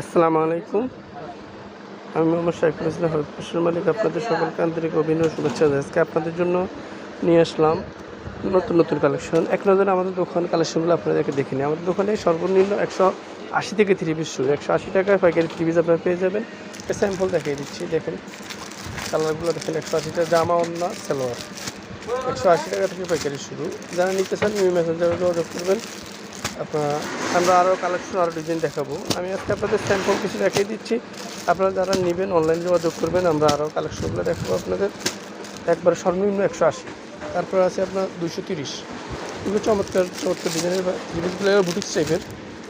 আসসালামু আলাইকুম। আমি মোহাম্মদ শাইফুল ইসলাম হবিপুরের মালিক। আপনাদের সকলকে আন্তরিক অভিনয় শুভেচ্ছা আজকে আপনাদের জন্য নিয়ে আসলাম নতুন নতুন কালেকশন। এক নজরে আমাদের দোকান কালেকশনগুলো আপনাদেরকে দেখে নিই। আমাদের দোকানে সর্বনিম্ন একশো আশি থেকে থ্রি পিস শুরু। একশো আশি টাকায় পাইকারি থ্রি পিস আপনারা পেয়ে যাবেন। স্যাম্পল দেখিয়ে দিচ্ছি, দেখেন। কালারগুলো দেখেন, একশো আশি টাকা জামা অন্য সালোয়ার। একশো আশি টাকা থেকে পাইকারি শুরু। যারা নিতে চান, নিউ মেসেঞ্জারে যোগাযোগ করবেন। আপনারা, আমরা আরও কালেকশন আরও ডিজাইন দেখাবো। আমি আজকে আপনাদের স্যাম্পল কিছু দেখিয়ে দিচ্ছি। আপনারা যারা নেবেন অনলাইন যোগাযোগ করবেন, আমরা আরও কালেকশনগুলো দেখাবো আপনাদের। একবারে সর্বনিম্ন একশো আশি। তারপর আছে আপনার দুশো তিরিশ। এগুলো চমৎকার চমৎকার ডিজাইনের জিনিসগুলো বুটিক টাইপের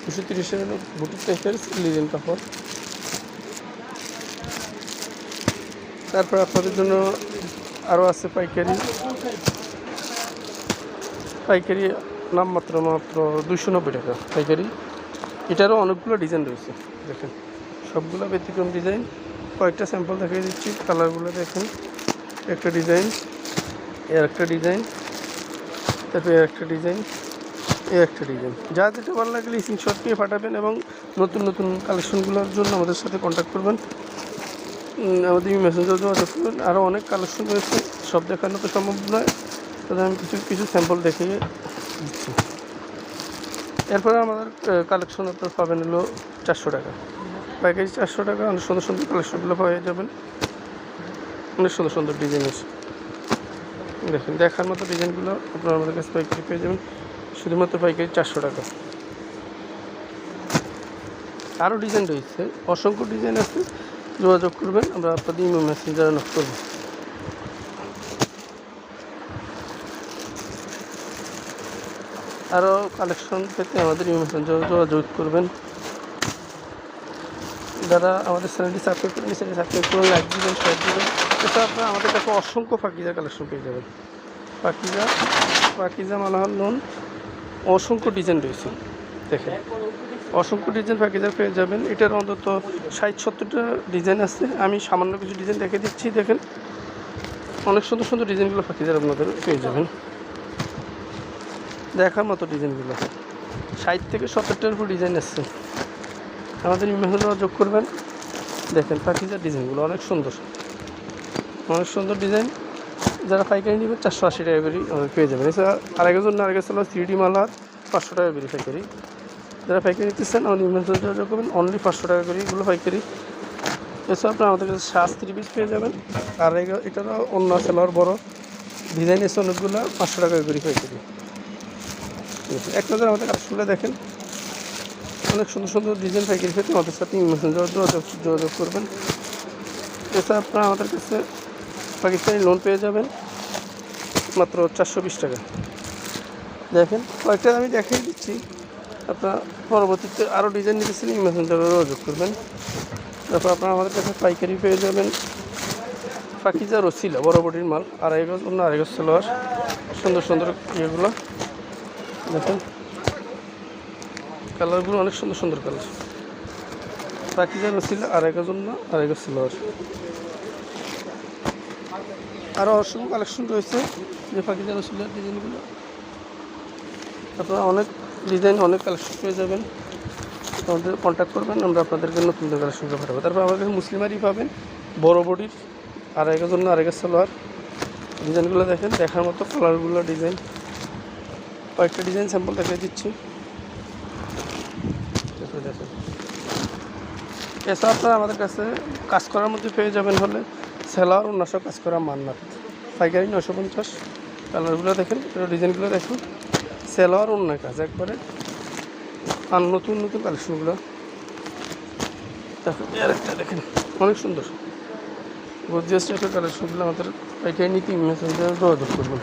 দুশো তিরিশের বুটিক টাইপের ডিজাইন কাপড় তারপর আপনাদের জন্য আরও আছে পাইকারি। পাইকারি নাম মাত্র দুশো নব্বই টাকা পাইকারি। এটারও অনেকগুলো ডিজাইন রয়েছে, দেখেন। সবগুলো ব্যতিক্রম ডিজাইন কয়েকটা স্যাম্পল দেখিয়ে দিচ্ছি কালারগুলো দেখেন। একটা ডিজাইন এর একটা ডিজাইন তারপরে এর একটা ডিজাইন এ একটা ডিজাইন যা যেটা ভালো লাগলে স্ক্রিনশট নিয়ে পাঠাবেন এবং নতুন নতুন কালেকশনগুলোর জন্য আমাদের সাথে কন্ট্যাক্ট করবেন। আমাদের মেসেঞ্জার যোগাযোগ করবেন। আরও অনেক কালেকশন রয়েছে। সব দেখানো তো সম্ভব নয়। তবে আমি কিছু কিছু স্যাম্পল দেখিয়ে এরপরে আমাদের কালেকশন আপনার পাবেন হলো চারশো টাকা। পাইকারি চারশো টাকা, অনেক সুন্দর সুন্দর কালেকশনগুলো পাওয়া যাবেন। অনেক সুন্দর সুন্দর ডিজাইন আছে। দেখেন, দেখার মতো ডিজাইনগুলো আপনারা আমাদের কাছে পাইকারি পেয়ে যাবেন। শুধুমাত্র পাইকারি চারশো টাকা। আরও ডিজাইন রয়েছে। অসংখ্য ডিজাইন আছে। যোগাযোগ করবেন, আমরা আপনাদের ইমো মেসেঞ্জারে নক করব। আরও কালেকশন পেতে আমাদের যোগাযোগ করবেন। যারা আমাদের চ্যানেলটি সাবস্ক্রাইব করেন চ্যানেলটি সাবস্ক্রাইব করুন লাইক দিবেন শেয়ার দিবেন। এছাড়া আপনারা আমাদের কাছে অসংখ্য পাকিজা কালেকশন পেয়ে যাবেন। পাকিজা পাকিজা মালাহার লোন অসংখ্য ডিজাইন রয়েছে। দেখেন, অসংখ্য ডিজাইন প্যাকেজার পেয়ে যাবেন। এটার অন্তত ষাট, সত্তরটা ডিজাইন আছে। আমি সামান্য কিছু ডিজাইন দেখে দিচ্ছি, দেখেন। অনেক সুন্দর সুন্দর ডিজাইনগুলো প্যাকেজার আপনাদের পেয়ে যাবেন। দেখার মতো ডিজাইনগুলো। ষাট থেকে সত্তরটার উপর ডিজাইন আসছে আমাদের ইমেল যোগ করবেন। দেখেন পাখিজার ডিজাইনগুলো অনেক সুন্দর। অনেক সুন্দর ডিজাইন। যারা পাইকারি নেবেন চারশো আশি টাকা করে পেয়ে যাবেন। এছাড়া আরেকের জন্য আরেকের ছিল থ্রি ডি মালার পাঁচশো টাকা করে পাইকারি। যারা পাইকারি নিতে চান, আমাদের ইমেল যোগাযোগ করবেন। অনলি পাঁচশো টাকা করে এগুলো পাইকারি। এছাড়া আপনার আমাদের কাছে সাত থ্রি পিস পেয়ে যাবেন। আর এটারও অন্য সেলার বড়। ডিজাইন এসে অনেকগুলো, পাঁচশো টাকা করে পাইকারি। এক নজর আমাদের কাজগুলো দেখেন। অনেক সুন্দর সুন্দর ডিজাইন পাইকারি পেতে আমাদের সাথে যোগাযোগ যোগাযোগ করবেন। এছাড়া আপনারা আমাদের কাছে পাকিস্তানি লোন পেয়ে যাবেন, মাত্র চারশো বিশ টাকা। দেখেন, কয়েকটা আমি দেখিয়ে দিচ্ছি। আপনার পরবর্তীতে আরও ডিজাইন নিতেছেন মেসেঞ্জারে যোগাযোগ করবেন। তারপর আপনারা আমাদের কাছে পাইকারি পেয়ে যাবেন। পাকিজা রসিলা, বড় বডির মাল, আড়াই গজ অন্য আড়াই গজ সালোয়ার। সুন্দর সুন্দর ইয়েগুলো। দেখেন। কালারগুলো অনেক সুন্দর সুন্দর কালার। পাকিজা রসিলা আড়াই গজ অন্য আড়াই গজ সালোয়ার আরও অসংখ্য কালেকশন রয়েছে। যে পাকিজা রসিলার ডিজাইনগুলো আপনারা অনেক ডিজাইন অনেক কালেকশন পেয়ে যাবেন। আমাদের কন্ট্যাক্ট করবেন, আমরা আপনাদেরকে নতুন কালেকশন করে পাঠাবো। তারপর আমাদের কাছে মুসলিমারি পাবেন, বড় বডির আড়াই গজ জন্য আড়াই গজ সালোয়ার ডিজাইনগুলো দেখেন, দেখার মতো কালারগুলো ডিজাইন কয়েকটা ডিজাইন স্যাম্পল দিচ্ছি। দেখে দেখেন এছাড়া আপনারা আমাদের কাছে কাজ করার মধ্যে পেয়ে যাবেন হলে সেলার নশো কাজ করা মান্নাত। পাইকারি নশো পঞ্চাশ। কালারগুলো দেখেন ডিজাইনগুলো দেখুন। সেলার অন্য কাজ, একবারে আর নতুন নতুন কালেকশনগুলো। দেখুন এর একটা দেখেন, অনেক সুন্দর। গর্জিয়াস কালেকশনগুলো আমাদের পাইকারি নীতি মেসেঞ্জারে যোগাযোগ করবেন।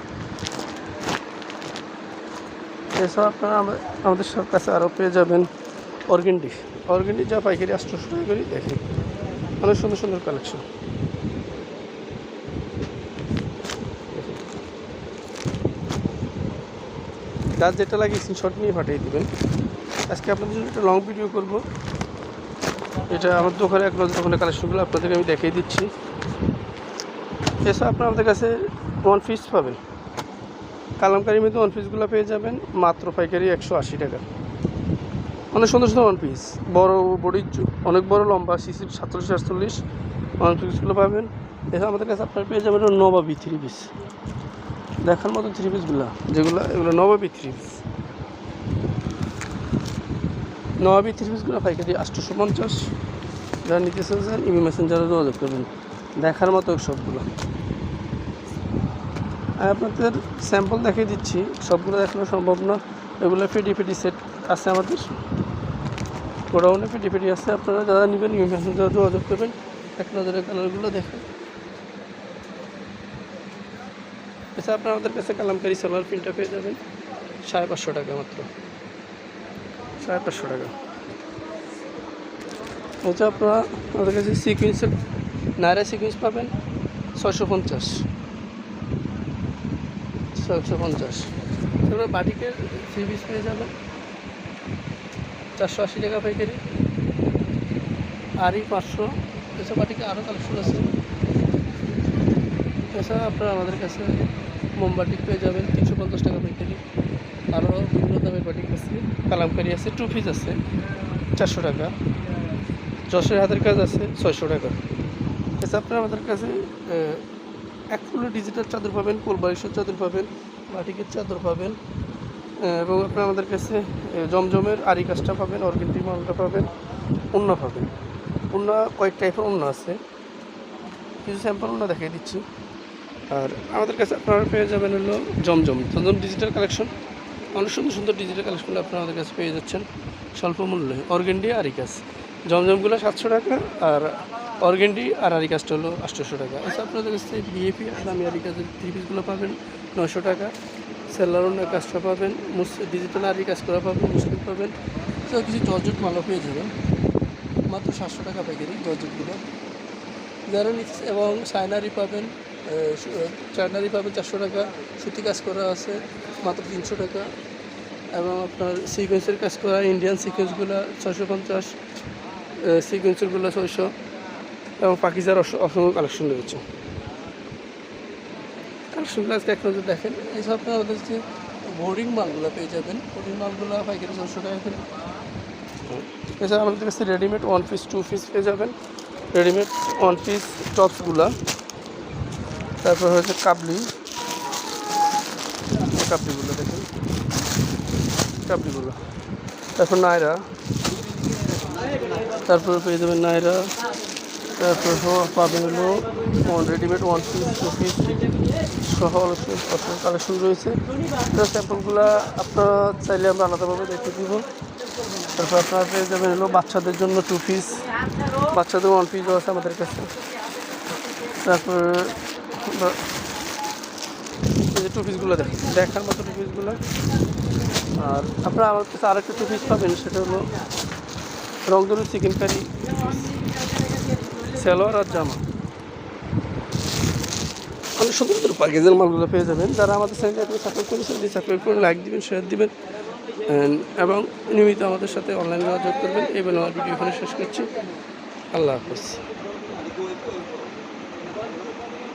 এছাড়া আপনারা আমা- আমাদের সব কাছে আরও পেয়ে যাবেন অর্গেন্ডি অর্গেন্ডি যা পাইকারি আটশোশো টাকা করে দেখেন অনেক সুন্দর সুন্দর কালেকশন যার যেটা লাগে স্ক্রিনশট নিয়ে পাঠিয়ে দেবেন। আজকে আপনাদের জন্য একটা লং ভিডিও করব। এটা আমার দোকানে এক নজর দোকানের কালেকশনগুলো আপনাদেরকে আমি দেখিয়ে দিচ্ছি। এছাড়া আপনারা আমাদের কাছে ওয়ান পিস পাবেন। কালামকারির মধ্যে ওয়ান পিসগুলো পেয়ে যাবেন, মাত্র পাইকারি একশো আশি টাকা। অনেক সুন্দর সুন্দর ওয়ান পিস বড়, বডি অনেক বড়, লম্বা সিসি সাতচল্লিশ, আটচল্লিশ ওয়ান পিসগুলো পাবেন। এছাড়া আমাদের কাছে আপনার পেয়ে যাবেন নবাবি থ্রি পিস দেখার মতো থ্রি পিসগুলো যেগুলো, এগুলো নবাবি থ্রি পিস নবাবি থ্রি পিসগুলো পাইকারি আটশোশো পঞ্চাশ। যারা নিতে চান, ইমি মেসেঞ্জারে যোগাযোগ করবেন। দেখার মতো সবগুলো। আপনাদের স্যাম্পল দেখিয়ে দিচ্ছি। সবগুলো দেখানো সম্ভব না। এগুলো ফিডি ফিডি সেট আছে আমাদের। গোডাউনে ফিডি ফিডি আছে। আপনারা যারা নেবেন যোগাযোগ করবেন, এক নজরে কালারগুলো দেখেন। এছাড়া আপনারা আমাদের কাছে কালামকারি সোলার প্রিন্টটা পেয়ে যাবেন। সাড়ে পাঁচশো টাকা মাত্র। সাড়ে পাঁচশো টাকা। হচ্ছে আপনারা আমাদের কাছে সিকুয়েন্সের নায়রা সিকুয়েন্স পাবেন, ছয়শো পঞ্চাশ। ছয়শো পঞ্চাশ। তারপরে বাটিকের থ্রি পিস পেয়ে যাবেন চারশো আশি টাকা পাইকারি। আরই পাঁচশো। এসব বাটিকে আরও কালেকশন আছে। এছাড়া আপনারা আমাদের কাছে মোমবাটিক পেয়ে যাবেন, তিনশো পঞ্চাশ টাকা পাইকারি। আরও বিভিন্ন দামের বাটিক আছে, কালামকারি আছে টু পিস আছে, চারশো টাকা। যশের হাতের কাজ আছে, ছয়শো টাকা। এছাড়া আপনারা আমাদের কাছে এক ফুলো ডিজিটাল চাদর পাবেন কোলবারিশের চাদর পাবেন, বাটিকের চাদর পাবেন এবং আপনারা আমাদের কাছে জমজমের আরি কাজটা পাবেন, অর্গেন্টি মালটা পাবেন, উন্না পাবেন। উন্না, কয়েক টাইপের উন্না আছে। কিছু স্যাম্পল উন্না দেখিয়ে দিচ্ছি। আর আমাদের কাছে আপনারা পেয়ে যাবেন হলো জমজম জমজম ডিজিটাল কালেকশন অনেক সুন্দর সুন্দর ডিজিটাল কালেকশনগুলো আপনারা আমাদের কাছে পেয়ে যাচ্ছেন। স্বল্প মূল্যে অর্গেন্ডি আরিকাস জমজমগুলো সাতশো টাকা আর অর্গেন্ডি আর আরিকাসটা হলো আটশোশো টাকা। আচ্ছা আপনাদের কাছে বিএপি আর দামি আরিকাসের থ্রি পিসগুলো পাবেন নশো টাকা। সেলারনের কাজটা পাবেন, মুস ডিজিটাল আরি কাজ করা পাবেন, মুসলিম পাবেন। এছাড়া কিছু জর্জট মালও পেয়ে যাবেন। মাত্র সাতশো টাকা পাইকারি জর্জটগুলো যারা এবং সাইনারি পাবেন চায়নারি পাবেন চারশো টাকা। সুতি কাজ করা আছে, মাত্র তিনশো টাকা। এবং আপনার সিকোয়েন্সের কাজ করা ইন্ডিয়ান সিকোয়েন্সগুলো ছয়শো পঞ্চাশ সিকোয়েন্সেরগুলো ছয়শো। এবং পাকিজার অস- অসংখ্য কালেকশন রয়েছে। কালেকশনগুলো আজকে এক নজর দেখেন। এইসব আপনার আমাদের যে বোর্ডিং মালগুলো পেয়ে যাবেন বোর্ডিং মালগুলো পাইকারি ছশো টাকা করে। এছাড়া আমাদের কাছে readymade one piece two piece পেয়ে যাবেন। রেডিমেড ওয়ান পিস টপসগুলা তারপর হচ্ছে কাবলি। এই কাবলিগুলো দেখেন। কাবলিগুলো। তারপর নায়রা। তারপর পেয়ে যাবেন নায়রা। পাবেন হলো readymade one piece two piece সহ কালেকশন রয়েছে। স্যাম্পলগুলো আপনারা চাইলে আমরা আলাদাভাবে দেখে দিব। তারপর আপনারা যাবেন হলো বাচ্চাদের জন্য টু পিস বাচ্চাদের ওয়ান পিসও আছে আমাদের কাছে। তারপর যে টু পিসগুলো দেখেন, দেখার মতো টু পিসগুলো আর আপনারা আমার কাছে আরেকটা টু পিস পাবেন, সেটা হলো রংধনু চিকেন কারি সালোয়ার আর জামা। অনেক সুন্দর সুন্দর প্যাকেজের মালগুলো পেয়ে যাবেন। যারা আমাদের চ্যানেলে আপনি সাবস্ক্রাইব করেছেন সাবস্ক্রাইব করুন লাইক দিবেন শেয়ার দিবেন। এবং নিয়মিত আমাদের সাথে অনলাইনে যোগাযোগ করবেন। এই আমার ভিডিও এখানে শেষ করছি। আল্লাহ হাফিজ।